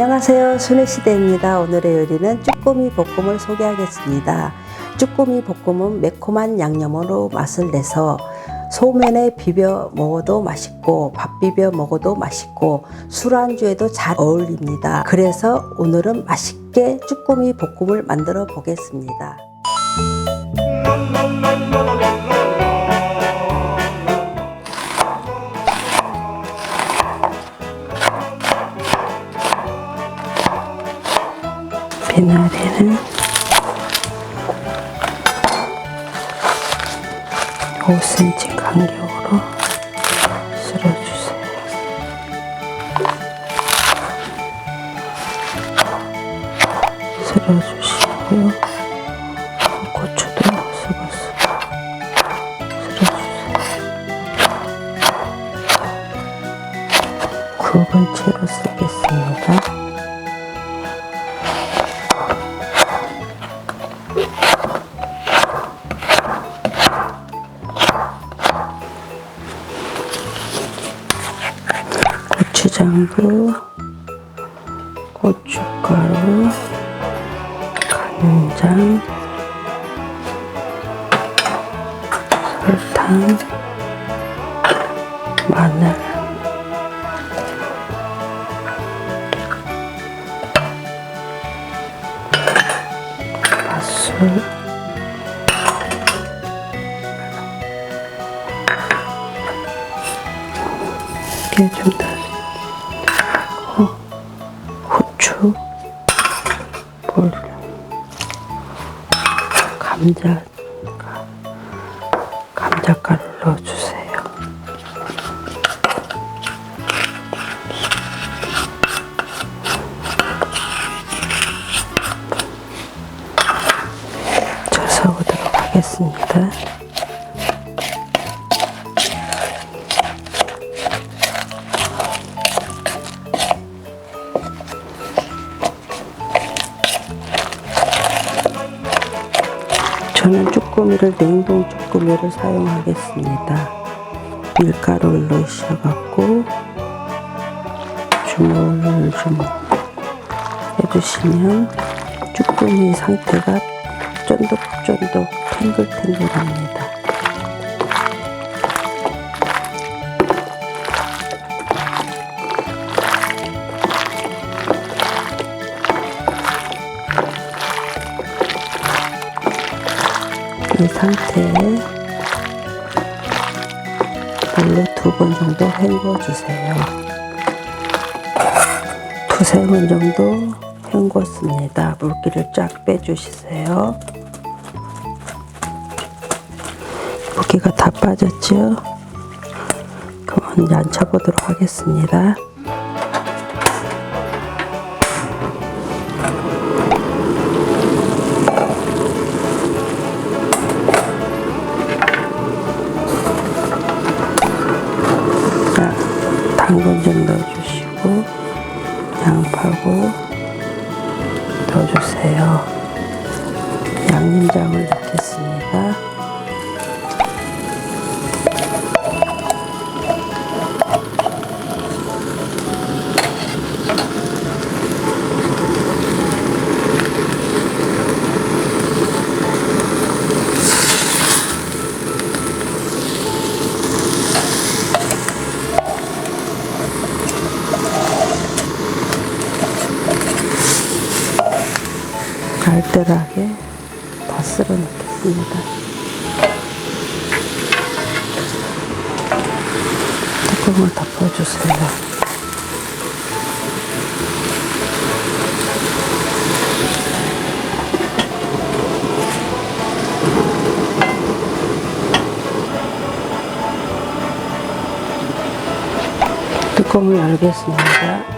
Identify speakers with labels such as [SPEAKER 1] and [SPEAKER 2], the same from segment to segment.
[SPEAKER 1] 안녕하세요. 순회시대입니다. 오늘의 요리는 쭈꾸미 볶음을 소개하겠습니다. 쭈꾸미 볶음은 매콤한 양념으로 맛을 내서 소면에 비벼 먹어도 맛있고 밥 비벼 먹어도 맛있고 술안주에도 잘 어울립니다. 그래서 오늘은 맛있게 쭈꾸미 볶음을 만들어 보겠습니다. 미나리는 5cm 간격으로 썰어주세요. 썰어주시고요. 고추도 썰어서 썰어주세요. 굵은 채로 쓰겠습니다. 고추장도 고춧가루 간장 설탕 마늘. 맛술. 이게 좀 더 감자, 감자가루 넣어주세요. 저는 쭈꾸미를 냉동 쭈꾸미를 사용하겠습니다. 밀가루를 넣으셔갖고 주물주물 해주시면 쭈꾸미 상태가 쫀득쫀득 탱글탱글합니다. 이 상태에 물로 두 번 정도 헹궈 주세요. 두세 번 정도 헹궜습니다. 물기를 쫙 빼주시세요. 물기가 다 빠졌죠? 그럼 앉혀보도록 하겠습니다. 양파고 넣어주세요. 양념장을 넣겠습니다. 알뜰하게 다 쓸어 넣겠습니다. 뚜껑을 덮어주세요. 뚜껑을 열겠습니다.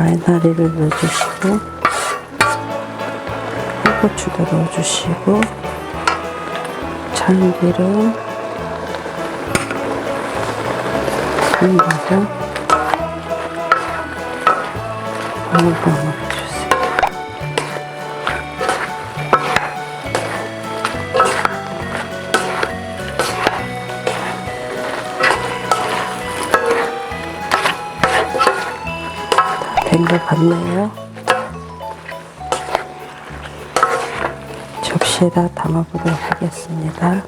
[SPEAKER 1] 와이나리를 넣어주시고 고추도 넣어주시고 참기름 한번 넣어 된것 같네요. 접시에다 담아보도록 하겠습니다.